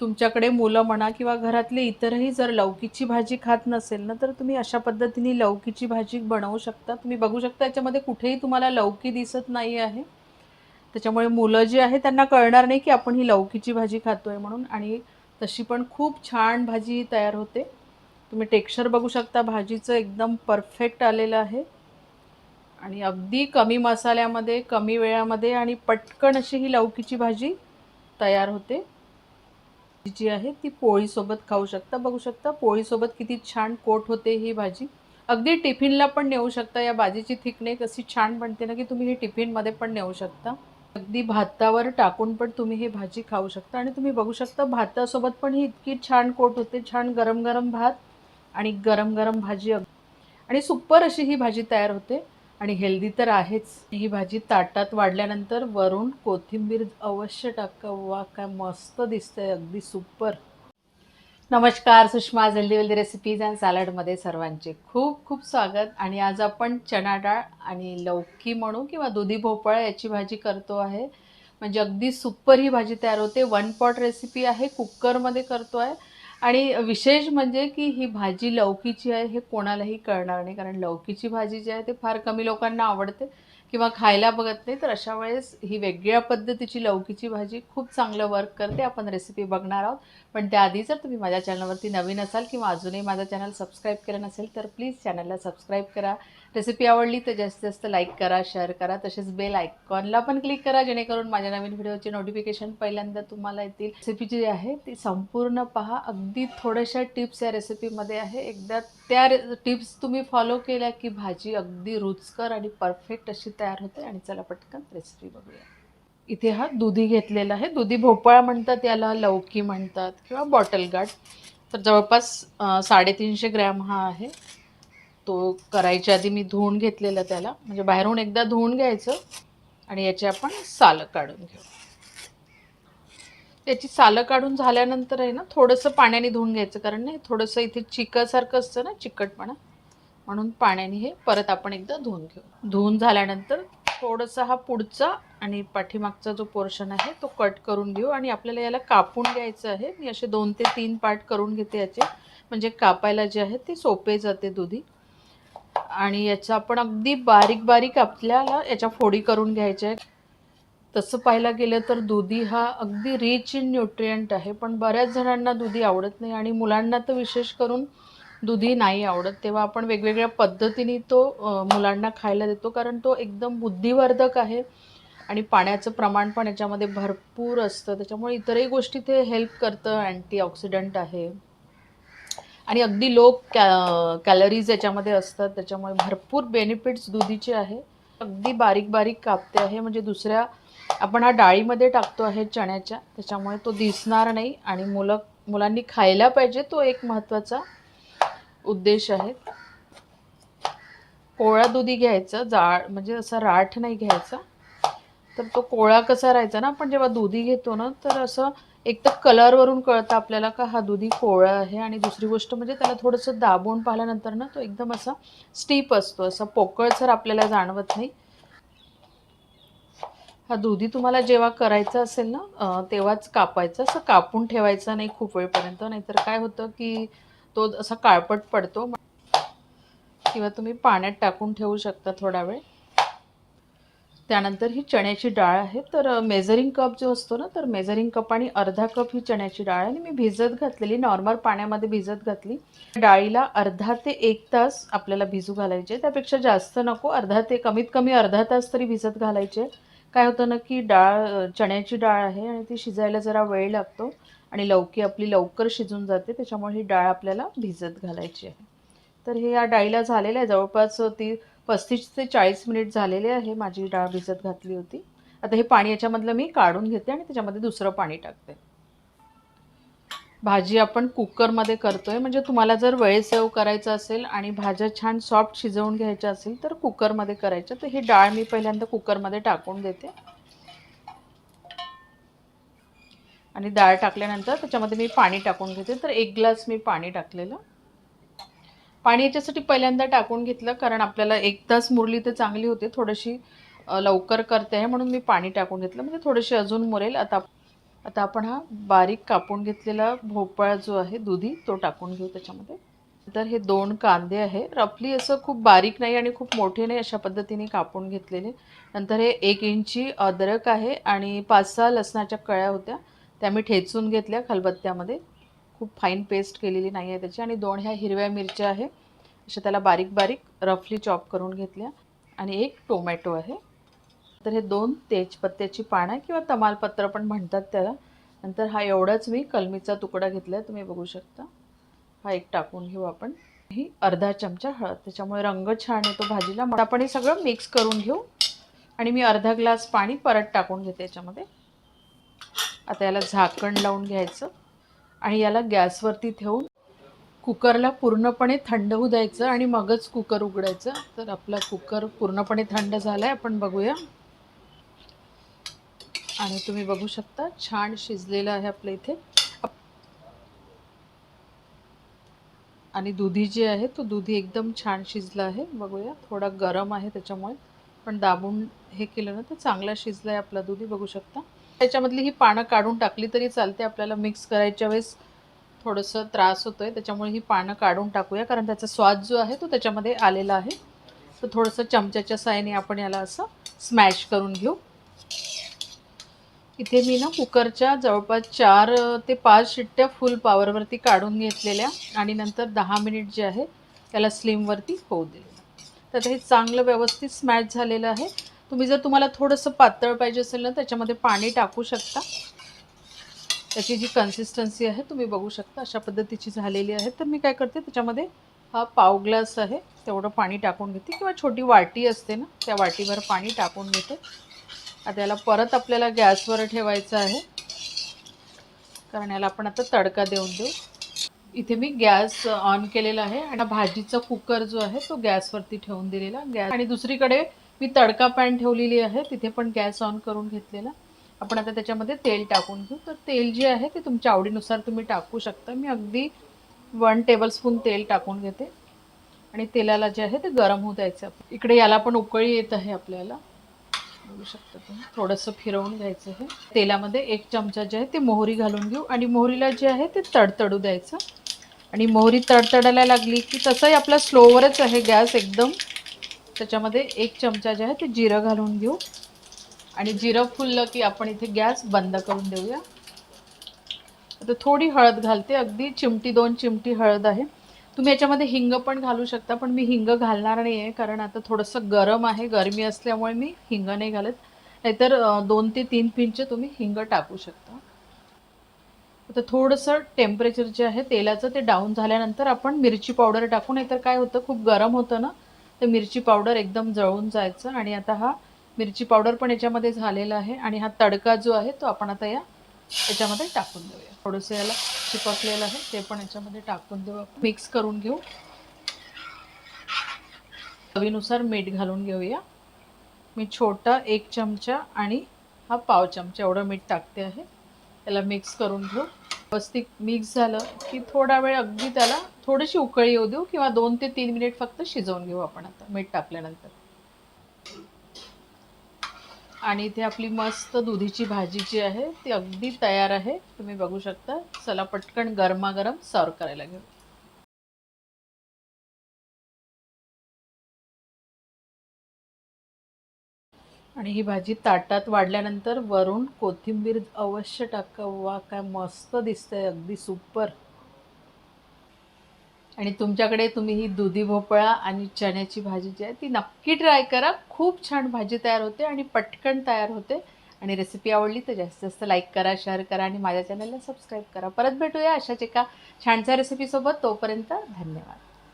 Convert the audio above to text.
तुमच्याकडे मुलं म्हणा किंवा घरातले इतरही जर लौकीची भाजी खात नसेल ना तर तुम्ही अशा पद्धतीने लौकीची भाजी बनवू शकता. तुम्ही बघू शकता याच्यामध्ये कुठेही तुम्हाला लौकी दिसत नाही आहे. त्याच्यामुळे मुलं जी आहे त्यांना कळणार नाही की आपण ही लौकीची भाजी खातो आहे म्हणून. आणि तशी पण खूप छान भाजी तयार होते. तुम्ही टेक्स्चर बघू शकता भाजीचं एकदम परफेक्ट आलेलं आहे. आणि अगदी कमी मसाल्यामध्ये कमी वेळामध्ये आणि पटकन अशी ही लौकीची भाजी तयार होते. जी आहे ती पोळीसोबत खाऊ शकता. बघू शकता पोळीसोबत किती छान कोट होते ही भाजी. अगदी टिफिनला पण नेऊ शकता या भाजीची थिकनेस अशी छान बनते ना की तुम्ही हे टिफिनमध्ये पण नेऊ शकता. अगदी भातावर टाकून पण तुम्ही हे भाजी खाऊ शकता. आणि तुम्ही बघू शकता भातासोबत पण ही इतकी छान कोट होते छान गरम गरम भात आणि गरम गरम भाजी अग- आणि सुपर अशी ही भाजी तयार होते. आणि हेल्दी तर आहेच. ही भाजी ताटात वाढल्यानंतर वरून कोथिंबीर अवश्य टाका. वा काय मस्त दिसतंय. अगदी सुपर. नमस्कार Sushma healthy wealthy recipes and सॅलडमध्ये सर्वांचे खूप खूप स्वागत. आणि आज आपण चणा डाळ आणि लौकी म्हणू किंवा दुधी भोपळा याची भाजी करतो आहे. म्हणजे अगदी सुपर ही भाजी तयार होते. वन पॉट रेसिपी आहे. कुकरमध्ये करतो आहे आणि विशेष म्हणजे की ही भाजी लौकीची आहे हे कोणालाही कळणार नाही कारण लौकीची भाजी जी आहे ते फार कमी लोकांना आवडते. किंवा खायला बघत नाही तर अशा वेळेस ही वेगळ्या पद्धतीची लौकीची भाजी खूप चांगलं वर्क करते. आपण रेसिपी बघणार आहोत. पण त्याआधी जर तुम्ही माझ्या चॅनलवरती नवीन असाल किंवा अजूनही माझं चॅनल सबस्क्राईब केलं नसेल तर प्लीज चॅनलला सबस्क्राईब करा. रेसिपी आवडली तर जास्तीत जास्त लाईक करा शेअर करा. तसेच बेल आयकॉनला पण क्लिक करा जेणेकरून माझ्या नवीन व्हिडिओचे नोटिफिकेशन पहिल्यांदा तुम्हाला येतील. रेसिपी जी आहे ती संपूर्ण पहा. अगदी थोड्याशा टिप्स या रेसिपीमध्ये आहे. एकदा त्या टिप्स तुम्ही फॉलो केल्या की भाजी अगदी रुचकर आणि परफेक्ट अशी तयार होते आणि चला पटकन रेसिपी बघूया. इथे हा दुधी घेतलेला आहे. दुधी भोपळा म्हणतात याला लौकी म्हणतात किंवा बॉटल गार्ड तर जवळपास साडेतीनशे ग्रॅम हा आहे. तो करायच्या आधी मी धुवून घेतलेला त्याला. म्हणजे बाहेरून एकदा धुवून घ्यायचं आणि याचे आपण सालं काढून घेऊ. याची सालं काढून झाल्यानंतर आहे ना थोडंसं पाण्याने धुवून घ्यायचं. कारण नाही थोडंसं इथे चिकासारखं असतं ना चिकटपणा. म्हणून पाण्याने हे परत आपण एकदा धुवून घेऊ. धुवून झाल्यानंतर थोडंसं हा पुढचा आणि पाठीमागचा जो पोर्शन आहे तो कट करून घेऊ. आणि आपल्याला याला कापून घ्यायचं आहे. मी असे दोन ते तीन पार्ट करून घेते याचे. म्हणजे कापायला जे आहे ते सोपे जाते दुधी. आणि याचं आपण अगदी बारीक बारीक आपल्याला याच्या फोडी करून घ्यायच्या आहेत. तसं पाहायला गेलं तर दुधी हा अगदी रिच इन न्यूट्रियंट आहे पण बऱ्याच जणांना दुधी आवडत नाही आणि मुलांना तर विशेष करून दुधी नाही आवडत. तेव्हा आपण वेगवेगळ्या पद्धतीने तो मुलांना खायला देतो कारण तो एकदम बुद्धिवर्धक आहे आणि पाण्याचं प्रमाण पण याच्यामध्ये भरपूर असतं. त्याच्यामुळे इतरही गोष्टी ते हेल्प करतं. अँटीऑक्सिडंट आहे. आणि अगदी लो कॅ कॅलरीज याच्यामध्ये असतात. त्याच्यामुळे भरपूर बेनिफिट्स दुधीचे आहे. अगदी बारीक बारीक कापते आहे. म्हणजे दुसऱ्या आपण हा डाळीमध्ये टाकतो आहे चण्याच्या त्याच्यामुळे तो दिसणार नाही आणि मुलं मुलांनी खायला पाहिजे तो एक महत्त्वाचा उद्देश आहे. कोळा दुधी घ्यायचा जाळ म्हणजे असा राठ नाही घ्यायचा. तर तो कोळा कसा राहायचा ना आपण जेव्हा दुधी घेतो ना तर असं एक तर कलरवरून कळतं आपल्याला का हा दुधी कोळा आहे आणि दुसरी गोष्ट म्हणजे त्याला थोडंसं दाबून पाहिल्यानंतर ना तो एकदम असा स्टीप असतो असा पोकळसर आपल्याला जाणवत नाही. हा दुधी तुम्हाला जेव्हा करायचं असेल ना तेव्हाच कापायचं. असं कापून ठेवायचा नाही खूप वेळपर्यंत. नाहीतर काय होतं की तो असा काळपट पडतो. किंवा तुम्ही पाण्यात टाकून ठेवू शकता थोडा वेळ. त्यानंतर ही चण्याची डाळ आहे. तर मेजरिंग कप जो असतो ना तर मेजरिंग कप आणि अर्धा कप ही चण्याची डाळ आहे. आणि मी भिजत घातलेली नॉर्मल पाण्यामध्ये भिजत घातली. डाळीला अर्धा ते एक तास आपल्याला भिजू घालायचे. त्यापेक्षा जास्त नको. अर्धा ते कमीत कमी अर्धा तास तरी भिजत घालायचे. काय होतं ना की डाळ चण्याची डाळ आहे आणि ती शिजायला जरा वेळ लागतो आणि लवकी आपली लवकर शिजून जाते त्याच्यामुळे ही डाळ आपल्याला भिजत घालायची आहे. तर हे या डाळीला झालेलं आहे. जवळपास ती पस्तीस ते चाळीस मिनिट झालेले आहे माझी डाळ भिजत घातली होती. आता हे पाणी याच्यामधलं मी काढून घेते आणि त्याच्यामध्ये दुसरं पाणी टाकते. भाजी आपण कुकरमध्ये करतो आहे म्हणजे तुम्हाला जर वेळेसेव करायचं असेल आणि भाज्या छान सॉफ्ट शिजवून घ्यायच्या असेल तर कुकरमध्ये करायच्या. तर ही डाळ मी पहिल्यांदा कुकरमध्ये टाकून देते. आणि डाळ टाकल्यानंतर त्याच्यामध्ये मी पाणी टाकून घेते. तर एक ग्लास मी पाणी टाकलेलं. पाणी याच्यासाठी पहिल्यांदा टाकून घेतलं कारण आपल्याला एक तास मुरली तर चांगली होते. थोडीशी लवकर करते आहे म्हणून मी पाणी टाकून घेतलं. म्हणजे थोडीशी अजून मुरेल. आता आता आपण हा बारीक कापून घेतलेला भोपळा जो आहे दुधी तो टाकून घेऊ त्याच्यामध्ये. तर हे दोन कांदे आहे. रफली असं खूप बारीक नाही आणि खूप मोठे नाही अशा पद्धतीने कापून घेतलेले. नंतर हे एक इंची अद्रक आहे आणि पाच सहा लसणाच्या कळ्या होत्या. त्या मी ठेचून घेतल्या खलबत्त्यामध्ये. खूप फाईन पेस्ट केलेली नाही आहे त्याची. आणि दोन ह्या हिरव्या मिरच्या आहे. अशा त्याला बारीक बारीक रफली चॉप करून घेतल्या. आणि एक टोमॅटो आहे. तर हे दोन तेजपत्त्याची पानं किंवा तमालपत्र पण म्हणतात त्याला. नंतर हा एवढाच मी कलमीचा तुकडा घेतला आहे तुम्ही बघू शकता. हा एक टाकून घेऊ आपण. ही अर्धा चमचा हळद त्याच्यामुळे रंग छान येतो भाजीला. मग आपण हे सगळं मिक्स करून घेऊ. आणि मी अर्धा ग्लास पाणी परत टाकून घेते याच्यामध्ये. आता याला झाकण लावून घ्यायचं. आणि याला गॅसवरती ठेवून कुकरला पूर्णपणे थंड होऊ द्यायचं आणि मगच कुकर उघडायचं. तर आपला कुकर पूर्णपणे थंड झाला आहे आपण बघूया. आणि तुम्ही बघू शकता छान शिजलेलं आहे आपलं इथे. आणि दुधी जे आहे तो दुधी एकदम छान शिजला आहे. बघूया थोडा गरम आहे त्याच्यामुळे. पण दाबून हे केलं ना तर चांगला शिजला आहे आपला दुधी बघू शकता. त्याच्यामधली ही पानं काढून टाकली तरी चालते आपल्याला मिक्स करायच्या वेळेस थोडंसं त्रास होतो आहे त्याच्यामुळे ही पानं काढून टाकूया कारण त्याचा स्वाद जो आहे तो त्याच्यामध्ये आलेला आहे. तर थोडंसं चमच्याच्या साहाय्याने आपण याला असं स्मॅश करून घेऊ. इथे मी ना कुकरच्या जवळपास चार ते पाच शिट्ट्या फुल पॉवरवरती काढून घेतलेल्या आणि नंतर दहा मिनिट जे आहे त्याला स्लिमवरती होऊ दिलेलं. तर हे चांगलं व्यवस्थित स्मॅश झालेलं आहे. तुम्ही जर तुम्हाला थोडंसं पातळ पाहिजे असेल ना त्याच्यामध्ये पाणी टाकू शकता. त्याची जी कन्सिस्टन्सी आहे तुम्ही बघू शकता अशा पद्धतीची झालेली आहे. तर मी काय करते त्याच्यामध्ये हा पाव ग्लास आहे तेवढं पाणी टाकून घेते. किंवा छोटी वाटी असते ना त्या वाटीभर पाणी टाकून घेते. आता याला परत आपल्याला गॅसवर ठेवायचं आहे. कारण याला आपण आता तडका देऊन देऊ. इथे मी गॅस ऑन केलेला आहे आणि भाजीचा कुकर जो आहे तो गॅसवरती ठेवून दिलेला. गॅस आणि दुसरीकडे मी तडका पॅन ठेवलेली आहे. तिथे पण गॅस ऑन करून घेतलेला. आपण आता त्याच्यामध्ये तेल टाकून घेऊ. तर तेल जे आहे ते तुमच्या आवडीनुसार तुम्ही टाकू शकता. मी अगदी वन टेबलस्पून तेल टाकून घेते. आणि तेलाला जे आहे ते गरम होऊ द्यायचं. इकडे याला पण उकळी येत आहे आपल्याला. बघू शकता तुम्ही. थोडंसं फिरवून घ्यायचं आहे तेलामध्ये एक चमचा जे आहे ते मोहरी घालून घेऊ. आणि मोहरीला जे आहे ते तडतडू द्यायचं. आणि मोहरी तडतडायला लागली की तसंही आपला स्लोवरच आहे गॅस एकदम. त्याच्यामध्ये एक चमचा जे आहे ते जिरं घालून घेऊ. आणि जिरं फुललं की आपण इथे गॅस बंद करून देऊया. आता थोडी हळद घालते. अगदी चिमटी दोन चिमटी हळद आहे. तुम्ही याच्यामध्ये हिंग पण घालू शकता पण मी हिंग घालणार नाही आहे कारण आता थोडंसं गरम आहे गरमी असल्यामुळे मी हिंग नाही घालत. नाहीतर दोन ते तीन पिंच तुम्ही हिंग टाकू शकता. आता थोडंसं टेम्परेचर जे आहे तेलाचं ते डाऊन झाल्यानंतर आपण मिरची पावडर टाकू नाहीतर काय होतं खूप गरम होतं ना तर मिरची पावडर एकदम जळून जायचं. आणि आता हा मिरची पावडर पण याच्यामध्ये झालेला आहे. आणि हा तडका जो आहे तो आपण आता या याच्यामध्ये टाकून देऊया. थोडंसं याला चिपकलेलं आहे ते पण याच्यामध्ये टाकून देऊ मिक्स करून घेऊ. चवीनुसार मीठ घालून घेऊया. मी छोटा एक चमचा आणि हा पाव चमचा एवढं मीठ टाकते आहे. त्याला मिक्स करून घेऊ. व्यवस्थित मिक्स झालं की थोडा वेळ अगदी त्याला थोडीशी उकळी येऊ देऊ किंवा दोन ते तीन मिनिट फक्त शिजवून घेऊ आपण आता. मीठ टाकल्यानंतर. आणि इथे आपली मस्त दुधीची भाजी जी आहे ती अगदी तयार आहे. तुम्ही बघू शकता. चला पटकन गरमागरम सर्व करायला घेऊ. आणि ही भाजी ताटात वाढल्यानंतर वरून कोथिंबीर अवश्य टाका वा काय मस्त दिसतंय. अगदी सुपर आणि तुमच्याकडे तुम्ही ही दुधी भोपळा आणि चण्याची भाजी जी आहे ती नक्की ट्राय करा. खूप छान भाजी तयार होते आणि पटकन तयार होते. आणि रेसिपी आवडली तर जास्तीत जास्त लाईक करा शेअर करा आणि माझ्या चॅनलला सबस्क्राईब करा. परत भेटूया अशाच एका छानशा रेसिपीसोबत तोपर्यंत धन्यवाद.